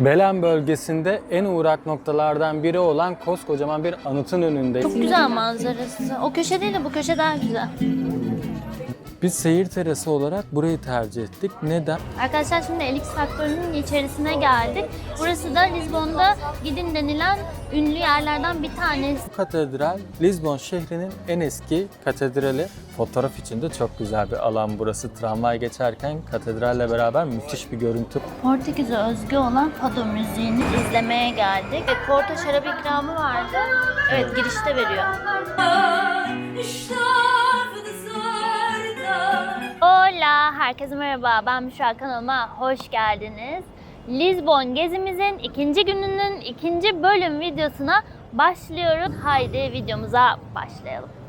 Belen bölgesinde en uğrak noktalardan biri olan koskocaman bir anıtın önündeyiz. Çok güzel manzarası. O köşe değil de bu köşe daha güzel. Biz seyir terası olarak burayı tercih ettik. Neden? Arkadaşlar şimdi Elix Faktörü'nün içerisine geldik. Burası da Lizbon'da gidin denilen ünlü yerlerden bir tanesi. Bu katedral Lizbon şehrinin en eski katedrali. Fotoğraf için de çok güzel bir alan burası. Tramvay geçerken katedralle beraber müthiş bir görüntü. Portekiz'e özgü olan fado müziğini izlemeye geldik. Ve Porto şarap ikramı vardı. Evet girişte veriyor. Hola, herkese merhaba. Ben Müşra kanalıma hoş geldiniz. Lizbon gezimizin ikinci gününün ikinci bölüm videosuna başlıyoruz. Haydi videomuza başlayalım.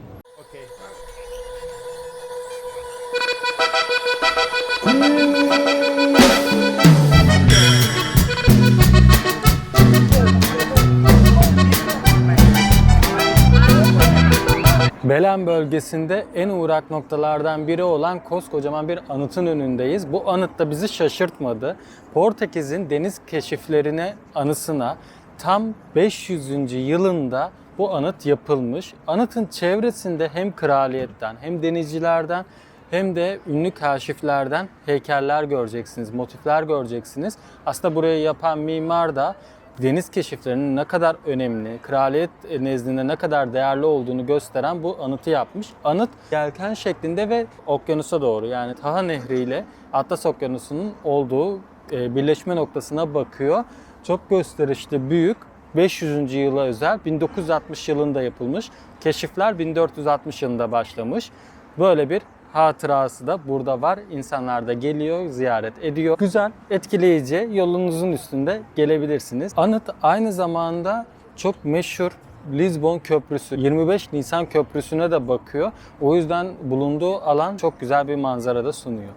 Belen bölgesinde en uğrak noktalardan biri olan koskocaman bir anıtın önündeyiz. Bu anıt da bizi şaşırtmadı. Portekiz'in deniz keşiflerine anısına tam 500. yılında bu anıt yapılmış. Anıtın çevresinde hem kraliyetten hem denizcilerden hem de ünlü kaşiflerden heykeller göreceksiniz, motifler göreceksiniz. Aslında burayı yapan mimar da deniz keşiflerinin ne kadar önemli, kraliyet nezdinde ne kadar değerli olduğunu gösteren bu anıtı yapmış. Anıt yelken şeklinde ve okyanusa doğru yani Taha Nehri ile Atlas Okyanusu'nun olduğu e, birleşme noktasına bakıyor. Çok gösterişli, büyük. 500. yıla özel 1960 yılında yapılmış. Keşifler 1460 yılında başlamış. Böyle bir hatırası da burada var. İnsanlar da geliyor, ziyaret ediyor. Güzel, etkileyici. Yolunuzun üstünde gelebilirsiniz. Anıt aynı zamanda çok meşhur Lizbon Köprüsü, 25 Nisan Köprüsü'ne de bakıyor. O yüzden bulunduğu alan çok güzel bir manzara da sunuyor.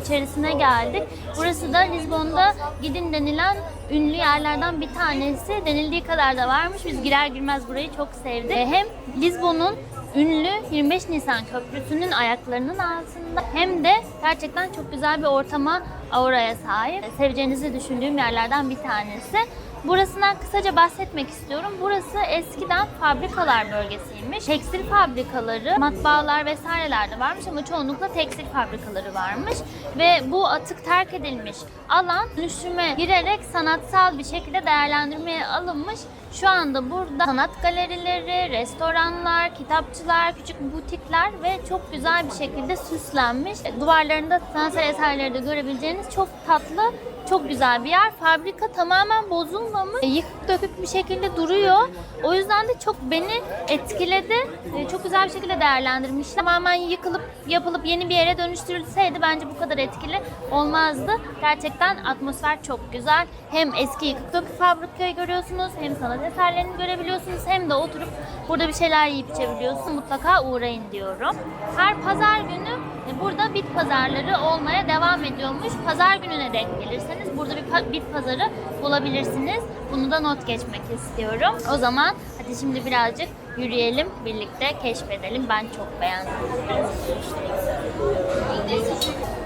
İçerisine geldik. Burası da Lizbon'da gidin denilen ünlü yerlerden bir tanesi. Denildiği kadar da varmış. Biz girer girmez burayı çok sevdik. Hem Lizbon'un ünlü 25 Nisan Köprüsü'nün ayaklarının altında hem de gerçekten çok güzel bir ortama, auraya sahip. Seveceğinizi düşündüğüm yerlerden bir tanesi. Burasından kısaca bahsetmek istiyorum. Burası eskiden fabrikalar bölgesiymiş. Tekstil fabrikaları, matbaalar vesaireler de varmış ama çoğunlukla tekstil fabrikaları varmış. Ve bu atık terk edilmiş alan dönüşüme girerek sanatsal bir şekilde değerlendirmeye alınmış. Şu anda burada sanat galerileri, restoranlar, kitapçılar, küçük butikler ve çok güzel bir şekilde süslenmiş. Duvarlarında sanatsal eserleri de görebileceğiniz çok tatlı çok güzel bir yer. Fabrika tamamen bozulmamış. Yıkık dökük bir şekilde duruyor. O yüzden de çok beni etkiledi. E, Çok güzel bir şekilde değerlendirmiş. Tamamen yıkılıp yapılıp yeni bir yere dönüştürülseydi bence bu kadar etkili olmazdı. Gerçekten atmosfer çok güzel. Hem eski yıkık dökük fabrikayı görüyorsunuz, hem sanat eserlerini görebiliyorsunuz, hem de oturup burada bir şeyler yiyip içebiliyorsunuz. Mutlaka uğrayın diyorum. Her pazar günü e, burada bit pazarları olmaya devam ediyormuş. Pazar gününe denk gelirseniz burada bir bit pazarı bulabilirsiniz. Bunu da not geçmek istiyorum. O zaman hadi şimdi birazcık yürüyelim, birlikte keşfedelim. Ben çok beğendim.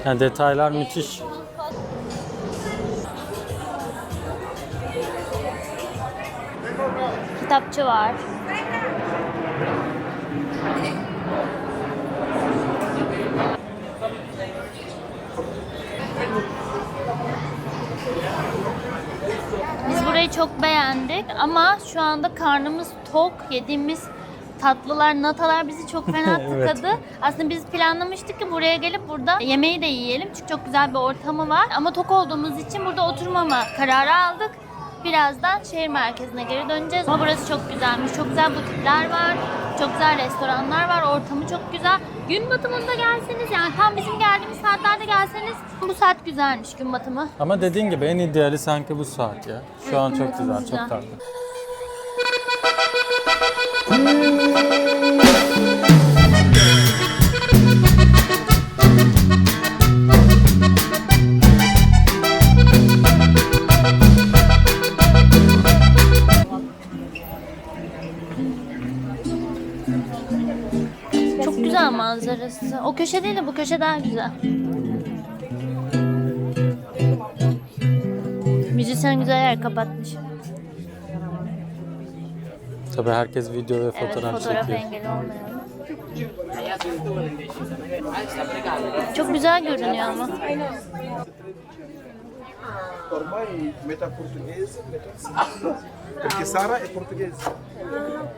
Yani detaylar müthiş. Kitapçı var. Biz burayı çok beğendik ama şu anda karnımız tok. Yediğimiz tatlılar, natalar bizi çok fena Evet. tıkadı. Aslında biz planlamıştık ki buraya gelip burada yemeği de yiyelim. Çünkü çok güzel bir ortamı var. Ama tok olduğumuz için burada oturmama kararı aldık. Birazdan şehir merkezine geri döneceğiz. Ama burası çok güzelmiş. Çok güzel butikler var. Çok güzel restoranlar var. Ortamı çok güzel. Gün batımında gelseniz yani tam bizim geldiğimiz saatlerde gelseniz bu saat güzelmiş gün batımı. Ama dediğin gibi en ideali sanki bu saat ya. Şu an çok güzel, güzel. çok tatlı. manzarası. O köşe değil de bu köşe daha güzel. Müzisyen güzel yer kapatmış. Tabii herkes video ve Evet, fotoğraf, fotoğraf çekiyor. engeli olmayalım. Çok güzel görünüyor ama. Ormai metà portoghese, metà perché Sara è portoghese.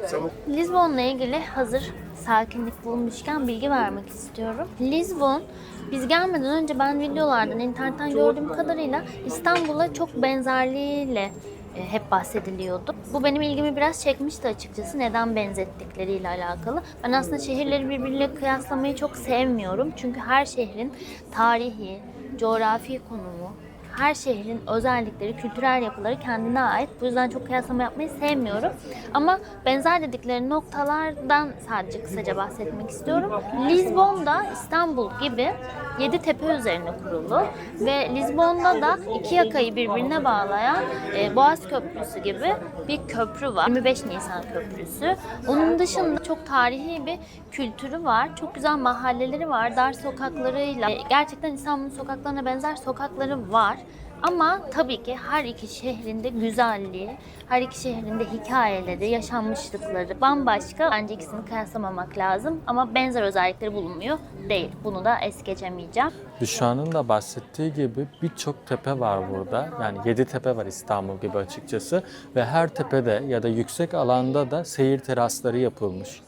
Siamo Lizbon'la ilgili hazır sakinlik bulmuşken bilgi vermek istiyorum. Lizbon biz gelmeden önce ben videolardan, internetten gördüğüm kadarıyla İstanbul'a çok benzerliğiyle e, hep bahsediliyordu. Bu benim ilgimi biraz çekmişti açıkçası neden benzettikleriyle alakalı. Ben aslında şehirleri birbiriyle kıyaslamayı çok sevmiyorum. Çünkü her şehrin tarihi, coğrafi konumu, her şehrin özellikleri, kültürel yapıları kendine ait. Bu yüzden çok kıyaslama yapmayı sevmiyorum. Ama benzer dedikleri noktalardan sadece kısaca bahsetmek istiyorum. Lizbon'da İstanbul gibi yedi tepe üzerine kurulu ve Lizbon'da da iki yakayı birbirine bağlayan e, Boğaz Köprüsü gibi bir köprü var. 25 Nisan Köprüsü. Onun dışında çok tarihi bir kültürü var. Çok güzel mahalleleri var. Dar sokaklarıyla. Gerçekten İstanbul'un sokaklarına benzer sokakları var. Ama tabii ki her iki şehrinde güzelliği, her iki şehrinde hikayeleri, yaşanmışlıkları bambaşka. Bence ikisini kıyaslamamak lazım. Ama benzer özellikleri bulunmuyor değil. Bunu da es geçemeyeceğim. Büşra'nın da bahsettiği gibi birçok tepe var burada. Yani 7 tepe var İstanbul gibi açıkçası. Ve her tepede ya da yüksek alanda da seyir terasları yapılmış.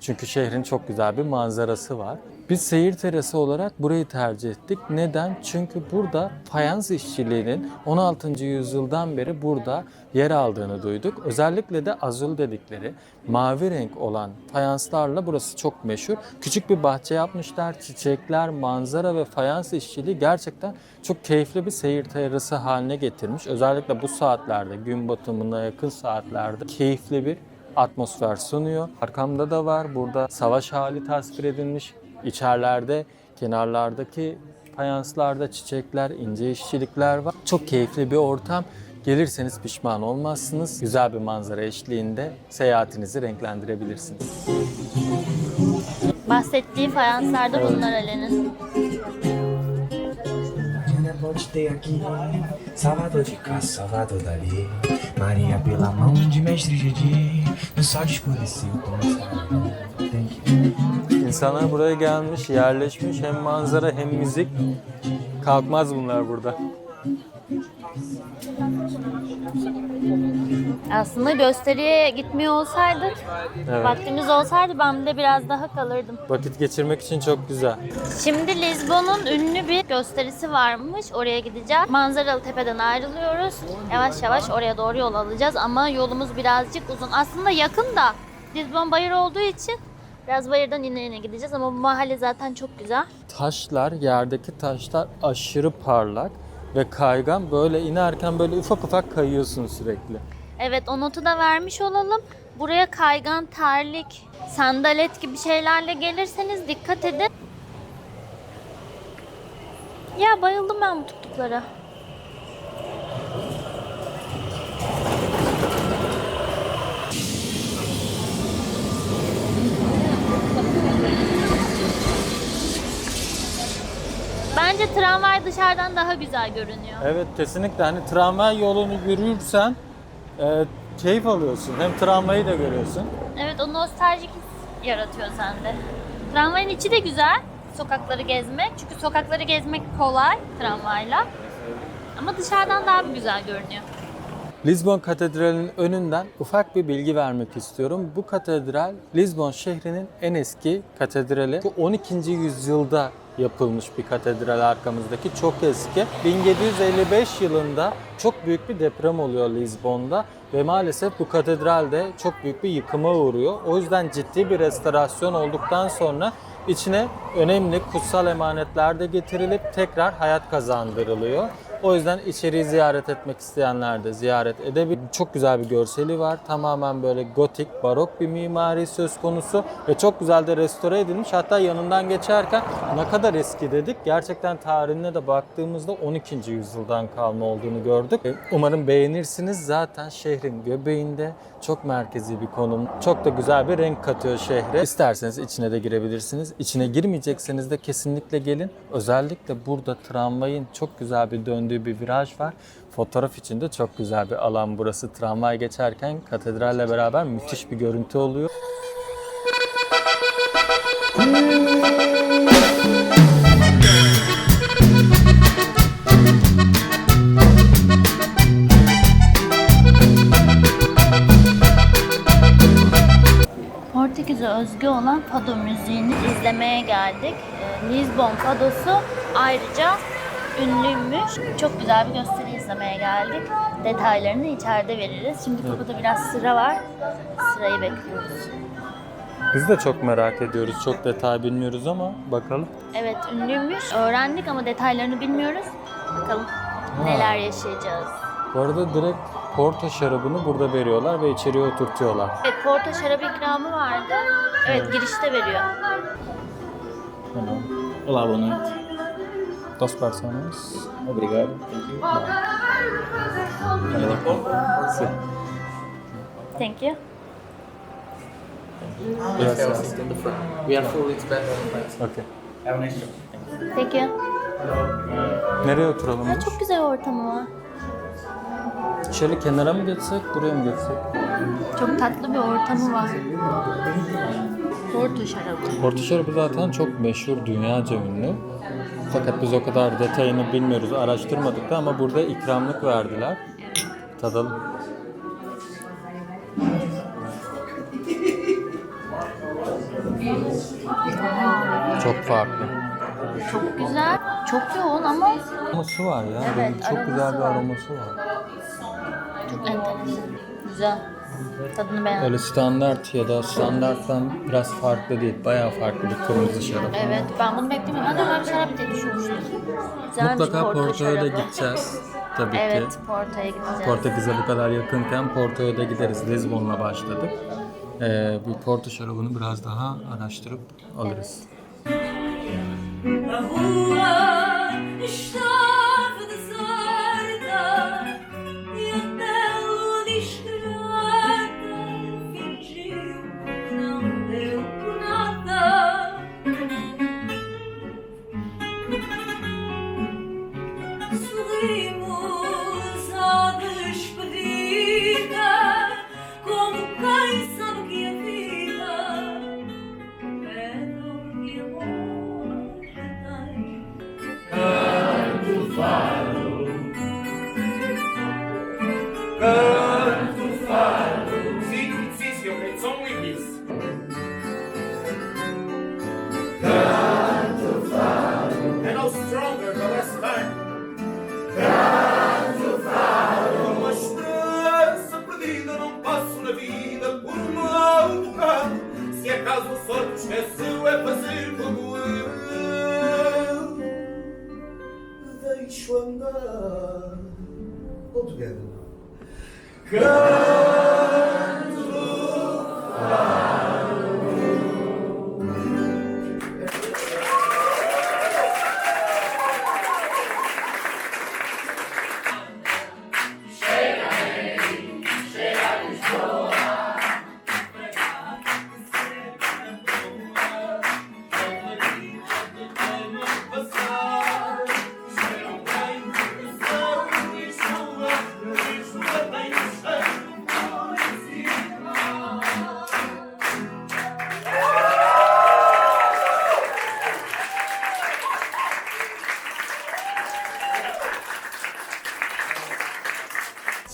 Çünkü şehrin çok güzel bir manzarası var. Biz seyir terası olarak burayı tercih ettik. Neden? Çünkü burada fayans işçiliğinin 16. yüzyıldan beri burada yer aldığını duyduk. Özellikle de azul dedikleri mavi renk olan fayanslarla burası çok meşhur. Küçük bir bahçe yapmışlar. Çiçekler, manzara ve fayans işçiliği gerçekten çok keyifli bir seyir terası haline getirmiş. Özellikle bu saatlerde, gün batımına yakın saatlerde keyifli bir atmosfer sunuyor. Arkamda da var. Burada savaş hali tasvir edilmiş. İçerilerde, kenarlardaki fayanslarda çiçekler, ince işçilikler var. Çok keyifli bir ortam. Gelirseniz pişman olmazsınız. Güzel bir manzara eşliğinde seyahatinizi renklendirebilirsiniz. Bahsettiği fayanslar da bunlar Ali'nin. Mañana pode ter aqui Salvador de cá, Salvador dali Maria pela mão de mestre Gedi No sol de escureceu como Tem que İnsanlar buraya gelmiş, yerleşmiş. Hem manzara hem müzik. Kalkmaz bunlar burada. Aslında gösteriye gitmiyor olsaydık, Evet. vaktimiz olsaydı ben de biraz daha kalırdım. Vakit geçirmek için çok güzel. Şimdi Lizbon'un ünlü bir gösterisi varmış. Oraya gideceğiz. Manzaralı Tepe'den ayrılıyoruz. Yavaş yavaş oraya doğru yol alacağız ama yolumuz birazcık uzun. Aslında yakın da Lizbon bayır olduğu için biraz bayırdan ine ine gideceğiz ama bu mahalle zaten çok güzel. Taşlar, yerdeki taşlar aşırı parlak ve kaygan. Böyle inerken böyle ufak ufak kayıyorsun sürekli. Evet o notu da vermiş olalım. Buraya kaygan, terlik, sandalet gibi şeylerle gelirseniz dikkat edin. Ya bayıldım ben bu tuttuklara. Bence tramvay dışarıdan daha güzel görünüyor. Evet kesinlikle hani tramvay yolunu yürürsen e, keyif alıyorsun. Hem tramvayı da görüyorsun. Evet o nostaljik his yaratıyor sende. Tramvayın içi de güzel. Sokakları gezmek. Çünkü sokakları gezmek kolay tramvayla. Ama dışarıdan daha bir güzel görünüyor. Lisbon Katedrali'nin önünden ufak bir bilgi vermek istiyorum. Bu katedral Lisbon şehrinin en eski katedrali. Bu 12. yüzyılda yapılmış bir katedral arkamızdaki çok eski. 1755 yılında çok büyük bir deprem oluyor Lisbon'da ve maalesef bu katedral de çok büyük bir yıkıma uğruyor. O yüzden ciddi bir restorasyon olduktan sonra içine önemli kutsal emanetler de getirilip tekrar hayat kazandırılıyor. O yüzden içeriği ziyaret etmek isteyenler de ziyaret edebilir. Çok güzel bir görseli var. Tamamen böyle gotik, barok bir mimari söz konusu ve çok güzel de restore edilmiş. Hatta yanından geçerken ne kadar eski dedik. Gerçekten tarihine de baktığımızda 12. yüzyıldan kalma olduğunu gördük. E, Umarım beğenirsiniz. Zaten şehrin göbeğinde çok merkezi bir konum. Çok da güzel bir renk katıyor şehre. İsterseniz içine de girebilirsiniz. İçine girmeyecekseniz de kesinlikle gelin. Özellikle burada tramvayın çok güzel bir döndüğü bir viraj var. Fotoğraf için de çok güzel bir alan burası. Tramvay geçerken katedralle beraber müthiş bir görüntü oluyor. Portekiz'e özgü olan fado müziğini izlemeye geldik. Ee, Lisbon fadosu ayrıca ünlüymüş. Çok güzel bir gösteri izlemeye geldik. Detaylarını içeride veririz. Şimdi kapıda biraz sıra var. Sırayı bekliyoruz. Biz de çok merak ediyoruz. Çok detay bilmiyoruz ama bakalım. Evet ünlüymüş. Öğrendik ama detaylarını bilmiyoruz. Bakalım neler yaşayacağız. Bu arada direkt Porto şarabını burada veriyorlar ve içeriye oturtuyorlar. Evet Porto şarabı ikramı vardı. Evet girişte veriyor. Tamam. Olá, boa noite. Dos personas. Obrigado. Thank you. Sí. Thank you. Gracias. Sit in the front. We are full, it's better. Okay. Have a nice trip. Thank you. Nereye oturalım? Ya çok güzel ortamı var. Şöyle kenara mı geçsek, buraya mı geçsek? Çok tatlı bir ortamı var. Porto şarabı. Porto şarabı zaten çok meşhur, dünyaca ünlü. Fakat biz o kadar detayını bilmiyoruz, araştırmadık da ama burada ikramlık verdiler. Tadalım. Çok farklı. Çok güzel, çok yoğun ama Aroması var ya. Evet, çok güzel bir aroması var. çok enteresan. Güzel. Tadını beğendim. Öyle standart ya da standarttan biraz farklı değil. Bayağı farklı bir kırmızı şarap. Evet, ben bunu beklemiyordum. Ben normal bir şarap diye düşünmüştüm. Güzelmiş Mutlaka Porto Porto'ya da şarabı. gideceğiz. Tabii ki. Evet, Porto'ya gideceğiz. Portekiz'e bu kadar yakınken Porto'ya da gideriz. Lisbon'la başladık. Ee, bu Porto şarabını biraz daha araştırıp alırız. A sorte esqueceu, é fazer como eu. Deixo andar. All together.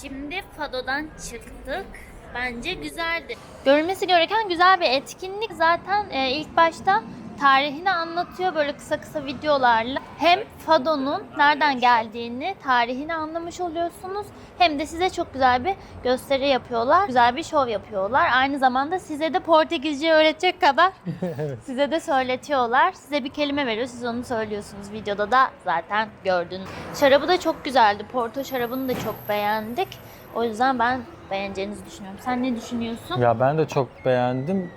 Şimdi Fado'dan çıktık. Bence güzeldi. Görülmesi gereken güzel bir etkinlik. Zaten e, ilk başta tarihini anlatıyor böyle kısa kısa videolarla. Hem Fado'nun nereden geldiğini, tarihini anlamış oluyorsunuz. Hem de size çok güzel bir gösteri yapıyorlar. Güzel bir şov yapıyorlar. Aynı zamanda size de Portekizce öğretecek kadar size de söyletiyorlar. Size bir kelime veriyor, siz onu söylüyorsunuz. Videoda da zaten gördün. Şarabı da çok güzeldi. Porto şarabını da çok beğendik. O yüzden ben beğeneceğinizi düşünüyorum. Sen ne düşünüyorsun? Ya ben de çok beğendim.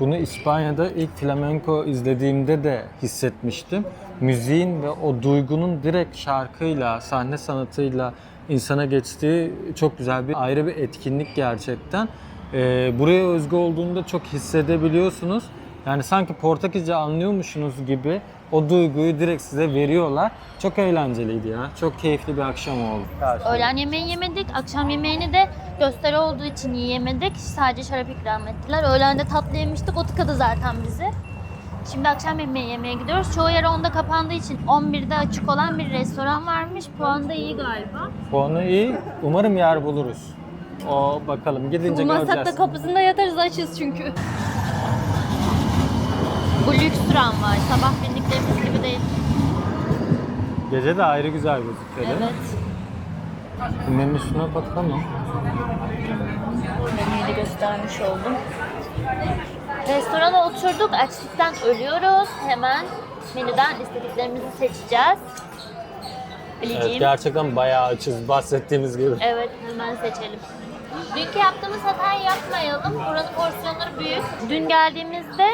Bunu İspanya'da ilk flamenco izlediğimde de hissetmiştim. Müziğin ve o duygunun direkt şarkıyla, sahne sanatıyla insana geçtiği çok güzel bir ayrı bir etkinlik gerçekten. e, buraya özgü olduğunu da çok hissedebiliyorsunuz. Yani sanki Portekizce anlıyormuşsunuz gibi o duyguyu direkt size veriyorlar. Çok eğlenceliydi ya. Çok keyifli bir akşam oldu. Öğlen yemeği yemedik. Akşam yemeğini de gösteri olduğu için yiyemedik. Sadece şarap ikram ettiler. Öğlende tatlı yemiştik. O tıkadı zaten bizi. Şimdi akşam yemeği yemeye gidiyoruz. Çoğu yer 10'da kapandığı için 11'de açık olan bir restoran varmış. Puan da iyi galiba. Puanı iyi. Umarım yer buluruz. O bakalım gidince Bulmazsak da göreceğiz. kapısında yatarız açız çünkü. Bu lüks tramvay. Sabah bindiklerimiz gibi değil. Gece de ayrı güzel gözüküyor değil mi? Evet. Menüsüne bakalım. Menüyü de göstermiş oldum. Restorana oturduk. Açlıktan ölüyoruz. Hemen menüden istediklerimizi seçeceğiz. Evet, Bileceğim. gerçekten bayağı açız bahsettiğimiz gibi. Evet, hemen seçelim. Dünkü yaptığımız hatayı yapmayalım. Buranın porsiyonları büyük. Dün geldiğimizde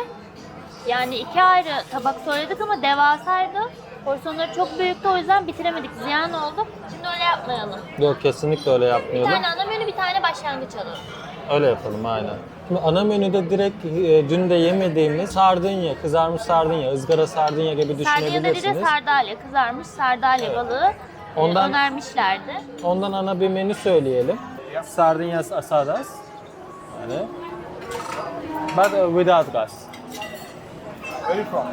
yani iki ayrı tabak söyledik ama devasaydı. Porsiyonları çok büyüktü o yüzden bitiremedik. Ziyan oldu. Şimdi öyle yapmayalım. Yok kesinlikle öyle Bir yapmayalım. tane ana menü, bir tane başlangıç alalım. Öyle yapalım aynen. Şimdi ana menüde direkt e, dün de yemediğimiz sardunya, kızarmış sardunya, ızgara sardunya gibi Sardalya dedi de düşünebilirsiniz. sardalya, kızarmış sardalya balığı e, Ondan- önermişlerdi. Ondan ana bir menü söyleyelim. Sardunyas asadas. Yani. But uh, without gas. Where are you from?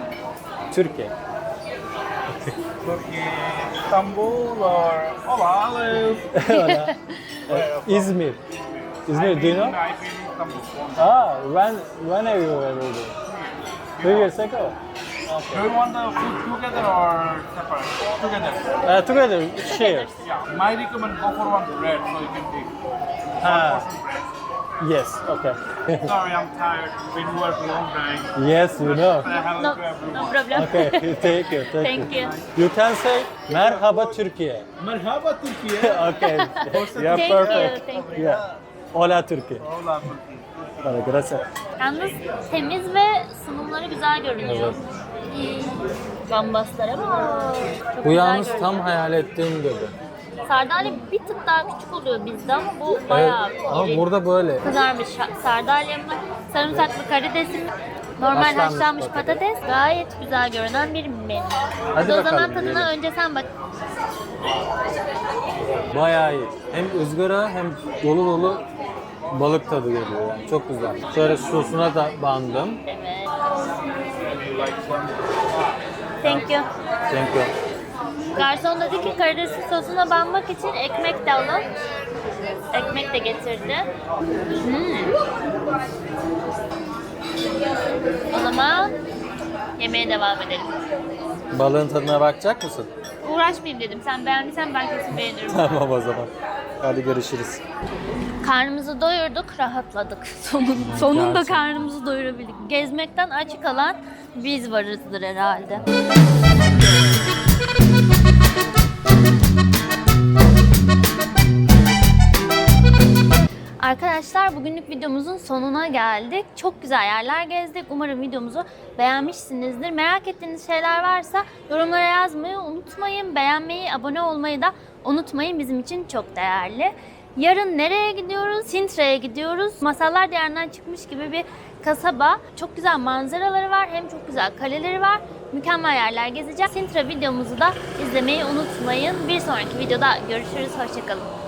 Türkiye. Turkey, Istanbul or oh, Olive? Öyle. İzmir. İzmir, do you know? I've been in Istanbul. Ah, when when are you available? Two years ago. Do you want the food together or separate? Together. Uh, together, share. Yeah, my recommend go for one bread so you can take Ha, portion bread. Yes, okay. Sorry, I'm tired. Been work long time. yes, you know. No, no problem. Okay, thank you, thank, Thank you. You can say merhaba Türkiye. Merhaba Turkey. okay, you're Thank perfect. you, thank you. Yeah. Hola Türkiye. Hola Turkey. Vale, gracias. Yalnız temiz ve sunumları güzel görünüyor. Gambaslara bak. Çok Bu güzel yalnız görünüyor. tam hayal ettiğim gibi. Sardalya bir tık daha küçük oluyor bizde ama bu bayağı Evet, ama iri. burada böyle. kızarmış sardalya mı, sarımsaklı karides mi, normal Haşlanmış haşlanmış patates. patates gayet güzel görünen bir menü. Hadi Hadi o zaman bakalım, tadına yiyelim. önce sen bak. Bayağı iyi. Hem ızgara hem dolu dolu balık tadı geliyor yani. Çok güzel. Şöyle sosuna da bandım. Evet. Thank you. Thank you. Garson dedi ki karidesin sosuna banmak için ekmek de alın. Ekmek de getirdi. Hmm. O zaman yemeğe devam edelim. Balığın tadına bakacak mısın? Uğraşmayayım dedim. Sen beğendiysen ben kesin beğenirim. Tamam o zaman. Hadi görüşürüz. Karnımızı doyurduk, rahatladık. Sonun, sonunda Gerçekten. karnımızı doyurabildik. Gezmekten aç kalan biz varızdır herhalde. Arkadaşlar bugünlük videomuzun sonuna geldik. Çok güzel yerler gezdik. Umarım videomuzu beğenmişsinizdir. Merak ettiğiniz şeyler varsa yorumlara yazmayı unutmayın. Beğenmeyi, abone olmayı da unutmayın. Bizim için çok değerli. Yarın nereye gidiyoruz? Sintra'ya gidiyoruz. Masallar Diyarı'ndan çıkmış gibi bir kasaba. Çok güzel manzaraları var. Hem çok güzel kaleleri var. Mükemmel yerler gezeceğiz. Sintra videomuzu da izlemeyi unutmayın. Bir sonraki videoda görüşürüz. Hoşçakalın.